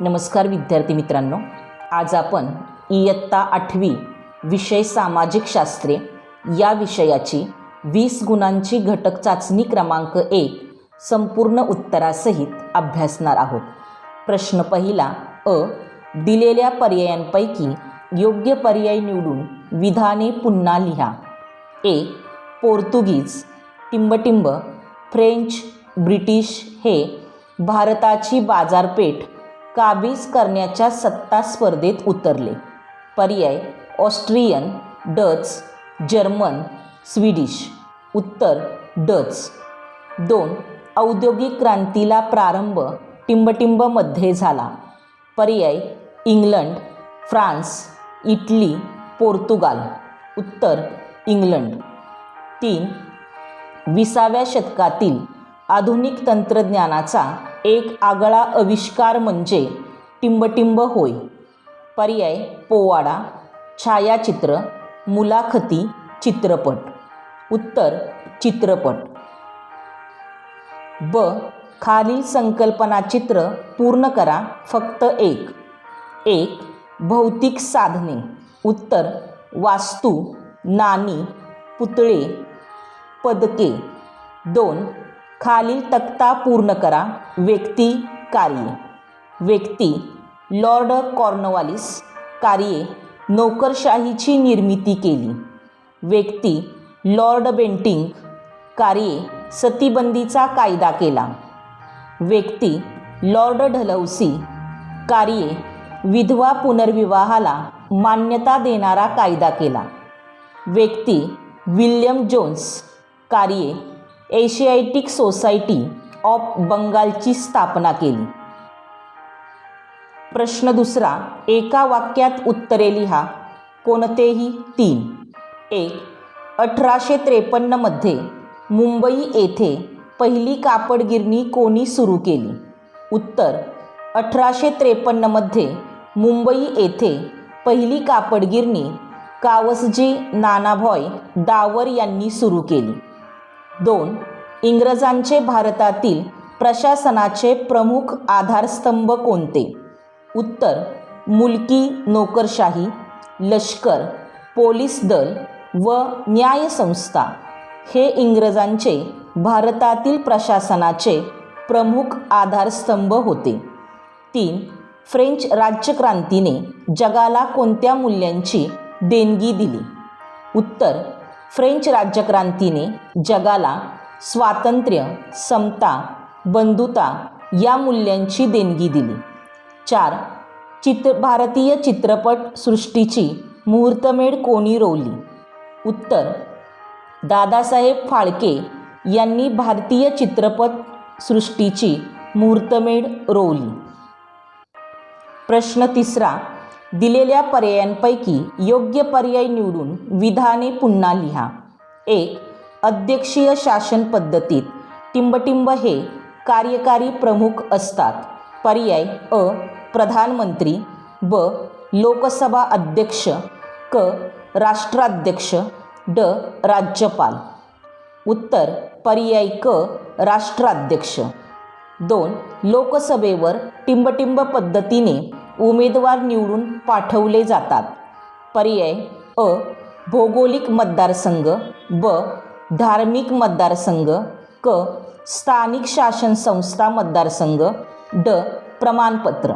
नमस्कार विद्यार्थी मित्रांनो आज आपण इयत्ता आठवी विषय सामाजिक शास्त्रे या विषयाची वीस गुणांची घटक चाचणी क्रमांक एक संपूर्ण उत्तरासहित अभ्यासणार आहोत. प्रश्न पहिला अ. दिलेल्या पर्यायांपैकी योग्य पर्याय निवडून विधाने पुन्हा लिहा. एक पोर्तुगीज टिंबटिंब फ्रेंच ब्रिटिश हे भारताची बाजारपेठ काबीज करण्याच्या सत्ता स्पर्धेत उतरले. पर्याय ऑस्ट्रियन डच जर्मन स्वीडिश. उत्तर डच. दोन औद्योगिक क्रांतीला प्रारंभ टिंबटिंबमध्ये झाला. पर्याय इंग्लंड फ्रान्स इटली पोर्तुगाल. उत्तर इंग्लंड. तीन विसाव्या शतकातील आधुनिक तंत्रज्ञानाचा एक आगळा आविष्कार म्हणजे टिंबटिंब होय. पर्याय पोवाडा छायाचित्र मुलाखती चित्रपट. उत्तर चित्रपट. ब. खालील संकल्पना चित्र पूर्ण करा फक्त एक. एक भौतिक साधने. उत्तर वास्तू नाणी पुतळे पदके. दोन खालील तक्ता पूर्ण करा. व्यक्ती कार्ये. व्यक्ती लॉर्ड कॉर्नवालिस कार्ये नोकरशाहीची निर्मिती केली. व्यक्ती लॉर्ड बेंटिंग कार्ये सतीबंदीचा कायदा केला. व्यक्ती लॉर्ड ढलौसी कार्ये विधवा पुनर्विवाहाला मान्यता देणारा कायदा केला. व्यक्ती विल्यम जोन्स कार्ये एशियाटिक सोसायटी ऑफ बंगालची स्थापना केली. प्रश्न दुसरा एका वाक्यात उत्तरे लिहा कोणतेही तीन. एक अठराशे त्रेपन्नमध्ये मुंबई येथे पहिली कापड गिरणी कोणी सुरू केली? उत्तर अठराशे त्रेपन्नमध्ये मुंबई येथे पहिली कापड गिरणी कावसजी नानाभॉय डावर यांनी सुरू केली. दोन इंग्रजांचे भारतातील प्रशासनाचे प्रमुख आधारस्तंभ कोणते? उत्तर मुलकी नोकरशाही लष्कर पोलीस दल व न्यायसंस्था हे इंग्रजांचे भारतातील प्रशासनाचे प्रमुख आधारस्तंभ होते. तीन फ्रेंच राज्यक्रांतीने जगाला कोणत्या मूल्यांची देणगी दिली? उत्तर फ्रेंच राज्यक्रांतीने जगाला स्वातंत्र्य समता बंधुता या मूल्यांची देणगी दिली. चार चित्र भारतीय चित्रपट सृष्टीची मुहूर्तमेढ कोणी रोवली? उत्तर दादासाहेब फाळके यांनी भारतीय चित्रपट सृष्टीची मुहूर्तमेढ रोवली. प्रश्न तिसरा दिलेल्या पर्यायांपैकी योग्य पर्याय निवडून विधाने पुन्हा लिहा. एक अध्यक्षीय शासन पद्धतीत टिंबटिंब हे कार्यकारी प्रमुख असतात. पर्याय अ. प्रधानमंत्री ब. लोकसभा अध्यक्ष क. राष्ट्राध्यक्ष ड. राज्यपाल. उत्तर पर्याय क. राष्ट्राध्यक्ष. दोन. लोकसभेवर टिंबटिंब पद्धतीने उमेदवार निवडून पाठवले जातात. पर्याय अ. भौगोलिक मतदारसंघ ब. धार्मिक मतदारसंघ क. स्थानिक शासन संस्था मतदारसंघ ड. प्रमाणपत्र.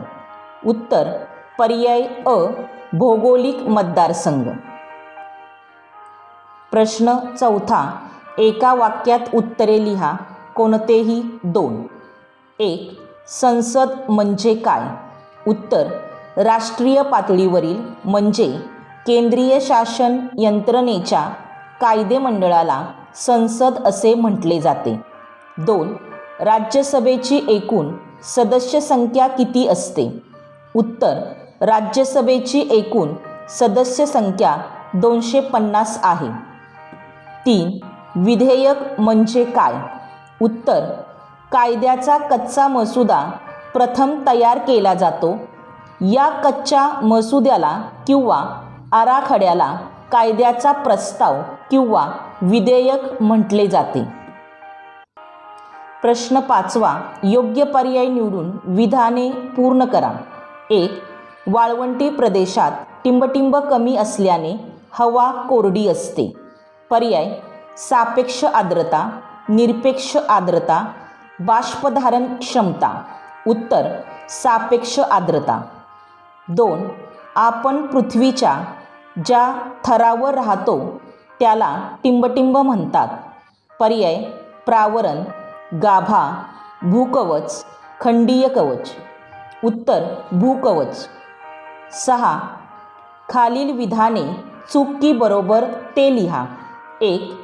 उत्तर. पर्याय अ. भौगोलिक मतदारसंघ. प्रश्न चौथा. एका वाक्यात उत्तरे लिहा. कोणतेही दोन. एक. संसद म्हणजे काय? उत्तर. राष्ट्रीय पातळीवरील म्हणजे केंद्रीय शासन यंत्रणेच्या कायदेमंडळाला संसद असे म्हटले जाते. दोन राज्यसभेची एकूण सदस्य संख्या किती असते? उत्तर राज्यसभेची एकूण सदस्य संख्या दोनशे पन्नास आहे. तीन विधेयक म्हणजे काय? उत्तर कायद्याचा कच्चा मसुदा प्रथम तयार केला जातो. या कच्च्या मसुद्याला किंवा आराखड्याला कायद्याचा प्रस्ताव किंवा विधेयक म्हटले जाते. प्रश्न पाचवा योग्य पर्याय निवडून विधाने पूर्ण करा. एक वाळवंटी प्रदेशात टिंबटिंब कमी असल्याने हवा कोरडी असते. पर्याय सापेक्ष आर्द्रता निरपेक्ष आर्द्रता बाष्पधारण क्षमता. उत्तर सापेक्ष आर्द्रता. दोन आपण पृथ्वीच्या ज्या थरावर राहतो त्याला टिंबटिंब म्हणतात. पर्याय प्रावरण गाभा भूकवच खंडीय कवच. उत्तर भूकवच. सहा खालील विधाने चुकी बरोबर ते लिहा. एक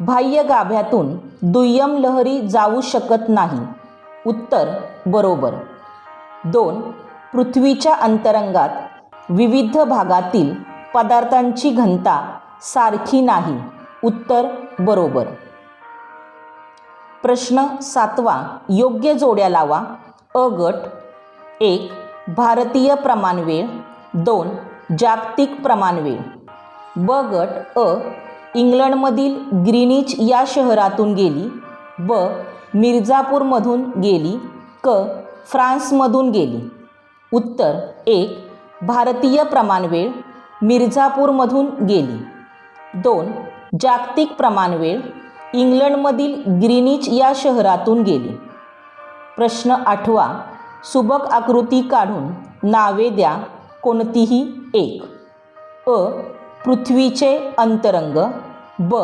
बाह्य गाभ्यातून दुय्यम लहरी जाऊ शकत नाही. उत्तर बरोबर. दोन पृथ्वीच्या अंतरंगात विविध भागातील पदार्थांची घनता सारखी नाही. उत्तर बरोबर. प्रश्न सातवा. योग्य जोड्या लावा. अ गट. एक. भारतीय प्रमाणवेळ. दोन. जागतिक प्रमाणवेळ. ब गट अ. इंग्लंडमधील ग्रीनिच या शहरातून गेली. ब. मिर्झापूरमधून गेली. क. फ्रान्समधून गेली. उत्तर. एक. भारतीय प्रमाणवेळ. मिर्झापूरमधून गेली. दोन जागतिक प्रमाणवेळ इंग्लंडमधील ग्रीनिच या शहरातून गेली. प्रश्न आठवा सुबक आकृती काढून नावे द्या कोणतीही एक. अ पृथ्वीचे अंतरंग ब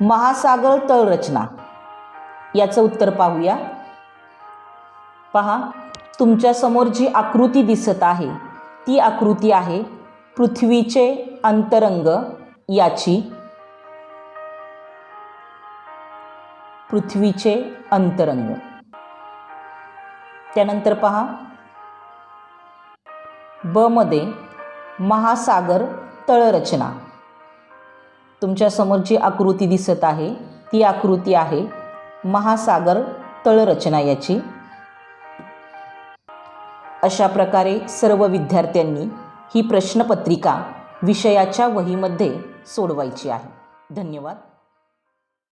महासागर तळरचना. याचं उत्तर पाहूया. पहा तुमच्यासमोर जी आकृती दिसत आहे ती आकृती आहे पृथ्वीचे अंतरंग याची. पृथ्वीचे अंतरंग. त्यानंतर पहा. ब मध्ये महासागर तळरचना. तुमच्यासमोर जी आकृती दिसत आहे ती आकृती आहे महासागर तळरचना याची. अशा प्रकारे सर्व विद्यार्थ्यांनी ही प्रश्नपत्रिका विषयाच्या वहीमध्ये सोडवायची आहे. धन्यवाद.